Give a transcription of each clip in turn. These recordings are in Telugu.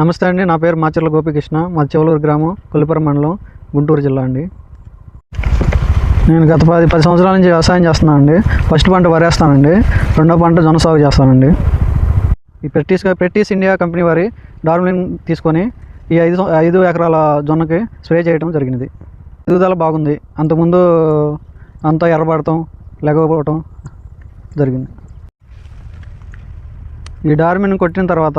నమస్తే అండి నా పేరు మాచర్ల గోపికృష్ణ మా చెవలూరు గ్రామం కొల్లిపురం మండలం గుంటూరు జిల్లా అండి. నేను గత పది పది సంవత్సరాల నుంచి వ్యవసాయం చేస్తున్నానండి ఫస్ట్ పంట వరేస్తానండి రెండో పంట జొన్న సాగు చేస్తానండి. ఈ ప్రెట్టీస్ ప్రెట్టీస్ ఇండియా కంపెనీ వారి డార్మిన్ తీసుకొని ఈ ఐదు ఐదు ఎకరాల జొన్నకి స్ప్రే చేయడం జరిగినది. ఎదుగుదల బాగుంది. అంతకుముందు అంతా ఎర్రబడటం లేకపోవటం జరిగింది. ఈ డార్మిన్ కొట్టిన తర్వాత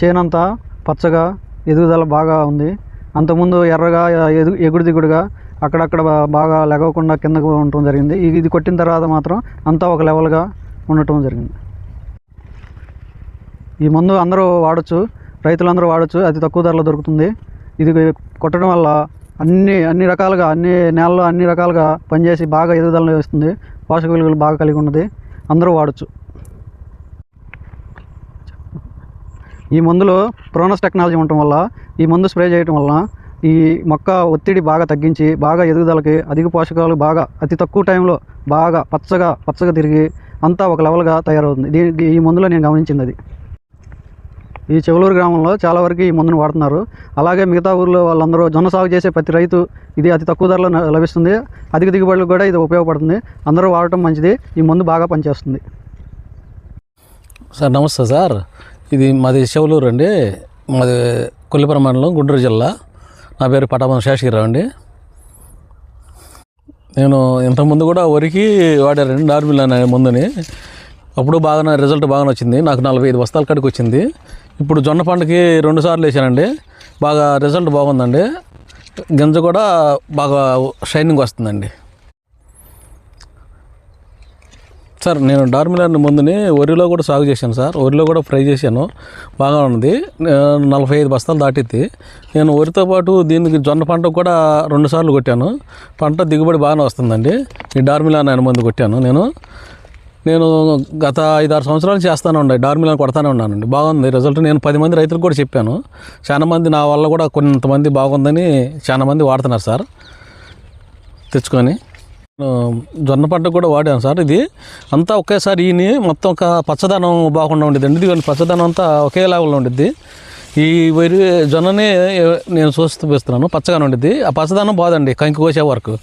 చేనంతా పచ్చగా ఎదుగుదల బాగా ఉంది. అంతకుముందు ఎర్రగా ఎదు ఎగుడు దిగుడుగా అక్కడక్కడ బాగా లెగవకుండా కిందకు ఉండటం జరిగింది. ఇది ఇది కొట్టిన తర్వాత మాత్రం అంతా ఒక లెవెల్గా ఉండటం జరిగింది. ఈ మందు అందరూ వాడచ్చు రైతులందరూ వాడచ్చు అతి తక్కువ ధరలో దొరుకుతుంది. ఇది కొట్టడం వల్ల అన్ని అన్ని రకాలుగా అన్ని నేలలో అన్ని రకాలుగా పనిచేసి బాగా ఎదుగుదలను వేస్తుంది పోషక విలువలు బాగా కలిగి ఉన్నది. అందరూ వాడచ్చు. ఈ మందులో ప్రోనస్ టెక్నాలజీ ఉండటం వల్ల ఈ మందు స్ప్రే చేయటం వల్ల ఈ మొక్క ఒత్తిడి బాగా తగ్గించి బాగా ఎదుగుదలకి అధిక పోషకాలు బాగా అతి తక్కువ టైంలో బాగా పచ్చగా పచ్చగా తిరిగి అంతా ఒక లెవెల్గా తయారవుతుంది. దీనికి ఈ మందులో నేను గమనించింది అది. ఈ చెవులూరు గ్రామంలో చాలా వరకు ఈ మందును వాడుతున్నారు. అలాగే మిగతా ఊర్లో వాళ్ళందరూ జొన్న సాగు చేసే ప్రతి రైతు ఇది అతి తక్కువ ధరలో లభిస్తుంది. అధిక దిగుబడులకు కూడా ఇది ఉపయోగపడుతుంది. అందరూ వాడటం మంచిది. ఈ మందు బాగా పనిచేస్తుంది. సార్ నమస్తే సార్. ఇది మాది శివలూరు అండి. మాది కొల్లిపురం మండలం గుంటూరు జిల్లా. నా పేరు పటామం శేషగిరావు అండి. నేను ఇంతకుముందు కూడా వరికి వాడారండి నార్మల్ అనే ముందుని. అప్పుడు బాగా రిజల్ట్ బాగానే వచ్చింది. నాకు నలభై ఐదు బస్తాల కాడికి వచ్చింది. ఇప్పుడు జొన్న పంటకి రెండు సార్లు వేసానండి. బాగా రిజల్ట్ బాగుందండి. గింజ కూడా బాగా షైనింగ్ వస్తుందండి. సార్ నేను డార్మిలాన్ ముందుని వరిలో కూడా సాగు చేశాను సార్. వరిలో కూడా ఫ్రై చేశాను. బాగా ఉన్నది. నేను నలభై ఐదు బస్తాలు దాటిద్ది. నేను వరితో పాటు దీనికి జొన్న పంట కూడా రెండు సార్లు కొట్టాను. పంట దిగుబడి బాగానే వస్తుందండి. ఈ డార్మిలాన్ ఆయన మందు కొట్టాను నేను. నేను గత ఐదారు సంవత్సరాలు చేస్తానే ఉండే డార్మిలాన్ కొడతానే ఉన్నానండి. బాగుంది. రిజల్ట్ నేను పది మంది రైతులకు కూడా చెప్పాను. చాలా మంది నా వల్ల కూడా కొంతమంది బాగుందని చాలా మంది వాడుతున్నారు సార్. తెచ్చుకొని జొన్న పంట కూడా వాడాను సార్ ఇది. అంతా ఒకేసారి ఈని మొత్తం ఒక పచ్చదనం బాగుండా ఉండేది ఇది పచ్చదనం అంతా ఒకే లెవెల్లో ఉండిద్ది. ఈ వరి జొన్నని నేను చూసి చూపిస్తున్నాను పచ్చగానే ఉండిద్ది. ఆ పచ్చదనం బాదండి కంకి కోసే వరకు.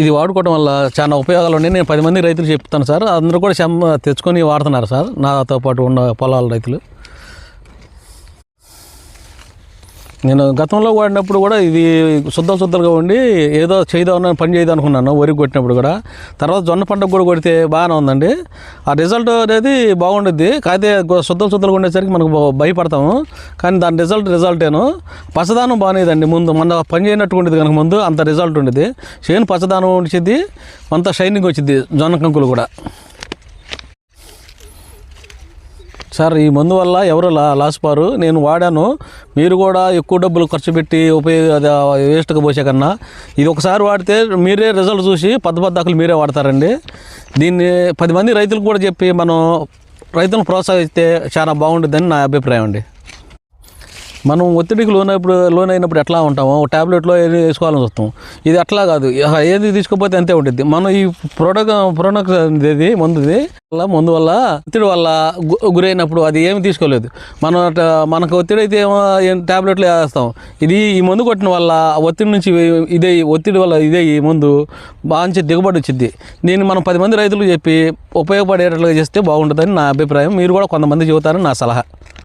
ఇది వాడుకోవడం వల్ల చాలా ఉపయోగాలు ఉన్నాయి. నేను పది మంది రైతులు చెప్తాను సార్. అందరూ కూడా చెమ్మ తెచ్చుకొని వాడుతున్నారు సార్ నాతో పాటు ఉన్న పొలాల రైతులు. నేను గతంలో వాడినప్పుడు కూడా ఇది శుద్ధం శుద్ధంగా ఉండి ఏదో చేయదామని పని చేయదాం అనుకున్నాను వరి కొట్టినప్పుడు కూడా. తర్వాత జొన్న పంటకు కూడా కొడితే బాగానే ఉందండి. ఆ రిజల్ట్ అనేది బాగుండుద్ది. కాకపోతే గొ- శుద్ధం ఉండేసరికి మనకు భయపడతాము. కానీ దాని రిజల్ట్ రిజల్టేను పచ్చదానం బాగానేదండి ముందు. మన పని చేయనట్టు ఉండేది కనుక ముందు అంత రిజల్ట్ ఉండేది. చేను పచ్చదానం వచ్చింది అంత షైనింగ్ వచ్చింది జొన్న కంకులు కూడా. సార్ ఈ మందు వల్ల ఎవరు లా పారు నేను వాడాను. మీరు కూడా ఎక్కువ డబ్బులు ఖర్చు పెట్టి ఉపయోగ వేస్ట్కి వేస్ట్గా పోసే కన్నా. ఇది ఒకసారి వాడితే మీరే రిజల్ట్ చూసి పెద్ద పద్దాకులు మీరే వాడతారండి. దీన్ని పది మంది రైతులకు కూడా చెప్పి మనం రైతులను ప్రోత్సహిస్తే చాలా బాగుంటుందని నా అభిప్రాయం అండి. మనం ఒత్తిడికి లోనప్పుడు లోన్ అయినప్పుడు ఎట్లా ఉంటామో ఒక ట్యాబ్లెట్లో ఏది వేసుకోవాలని చూస్తాం. ఇది అట్లా కాదు. ఏది తీసుకోపోతే అంతే ఉంటుంది మనం ఈ ప్రోడక్ట్ ప్రోడక్ట్ ఇది మందుది వల్ల మందు వల్ల ఒత్తిడి వల్ల గు- గురైనప్పుడు అది ఏమి తీసుకోలేదు. మనం అట్ట- మనకు ఒత్తిడి అయితే ఏమో ట్యాబ్లెట్లు వేస్తాం. ఇది ఈ మందు కొట్టిన వల్ల ఒత్తిడి నుంచి ఇదే ఒత్తిడి వల్ల ఇదే ఈ మందు మంచి దిగుబడి వచ్చింది నేను మనం పది మంది రైతులు చెప్పి ఉపయోగపడేటట్లుగా చేస్తే బాగుంటుందని నా అభిప్రాయం. మీరు కూడా కొంతమంది చెబుతారని నా సలహా.